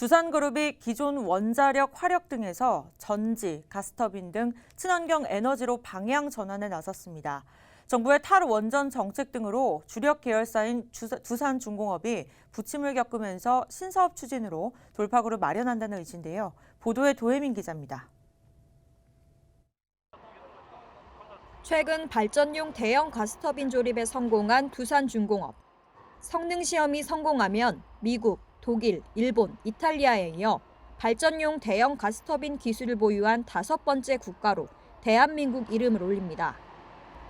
두산그룹이 기존 원자력, 화력 등에서 전지, 가스터빈 등 친환경 에너지로 방향 전환에 나섰습니다. 정부의 탈원전 정책 등으로 주력 계열사인 두산중공업이 부침을 겪으면서 신사업 추진으로 돌파구를 마련한다는 의지인데요. 보도에 도혜민 기자입니다. 최근 발전용 대형 가스터빈 조립에 성공한 두산중공업. 성능 시험이 성공하면 미국, 독일, 일본, 이탈리아에 이어 발전용 대형 가스터빈 기술을 보유한 다섯 번째 국가로 대한민국 이름을 올립니다.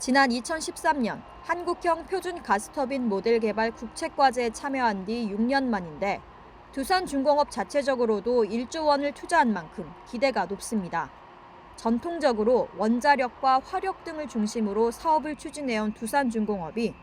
지난 2013년 한국형 표준 가스터빈 모델 개발 국책과제에 참여한 뒤 6년 만인데 두산 중공업 자체적으로도 1조 원을 투자한 만큼 기대가 높습니다. 전통적으로 원자력과 화력 등을 중심으로 사업을 추진해온 두산 중공업이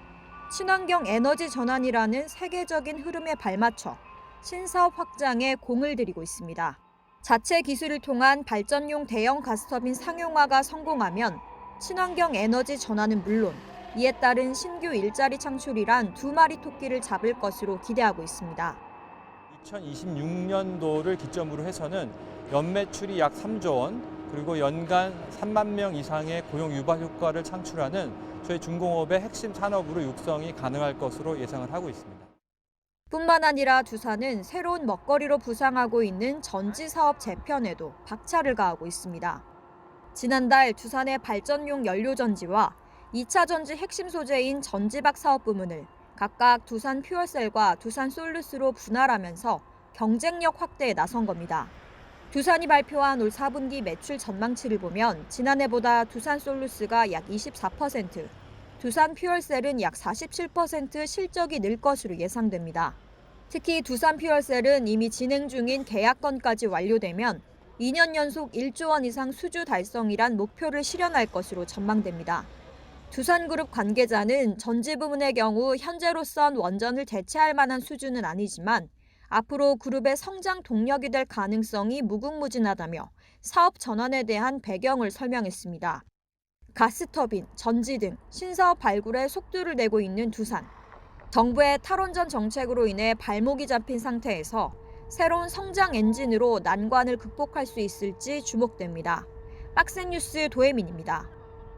친환경 에너지 전환이라는 세계적인 흐름에 발맞춰 신사업 확장에 공을 들이고 있습니다. 자체 기술을 통한 발전용 대형 가스터빈 상용화가 성공하면 친환경 에너지 전환은 물론 이에 따른 신규 일자리 창출이란 두 마리 토끼를 잡을 것으로 기대하고 있습니다. 2026년도를 기점으로 해서는 연매출이 약 3조 원, 그리고 연간 3만 명 이상의 고용 유발 효과를 창출하는 저희 중공업의 핵심 산업으로 육성이 가능할 것으로 예상을 하고 있습니다. 뿐만 아니라 두산은 새로운 먹거리로 부상하고 있는 전지 사업 재편에도 박차를 가하고 있습니다. 지난달 두산의 발전용 연료 전지와 2차 전지 핵심 소재인 전지박 사업 부문을 각각 두산 퓨얼셀과 두산 솔루스로 분할하면서 경쟁력 확대에 나선 겁니다. 두산이 발표한 올 4분기 매출 전망치를 보면 지난해보다 두산 솔루스가 약 24%, 두산 퓨얼셀은 약 47% 실적이 늘 것으로 예상됩니다. 특히 두산 퓨얼셀은 이미 진행 중인 계약 건까지 완료되면 2년 연속 1조 원 이상 수주 달성이란 목표를 실현할 것으로 전망됩니다. 두산그룹 관계자는 전지 부문의 경우 현재로선 원전을 대체할 만한 수준은 아니지만 앞으로 그룹의 성장 동력이 될 가능성이 무궁무진하다며 사업 전환에 대한 배경을 설명했습니다. 가스터빈, 전지 등 신사업 발굴에 속도를 내고 있는 두산. 정부의 탈원전 정책으로 인해 발목이 잡힌 상태에서 새로운 성장 엔진으로 난관을 극복할 수 있을지 주목됩니다. 박스 뉴스 도혜민입니다.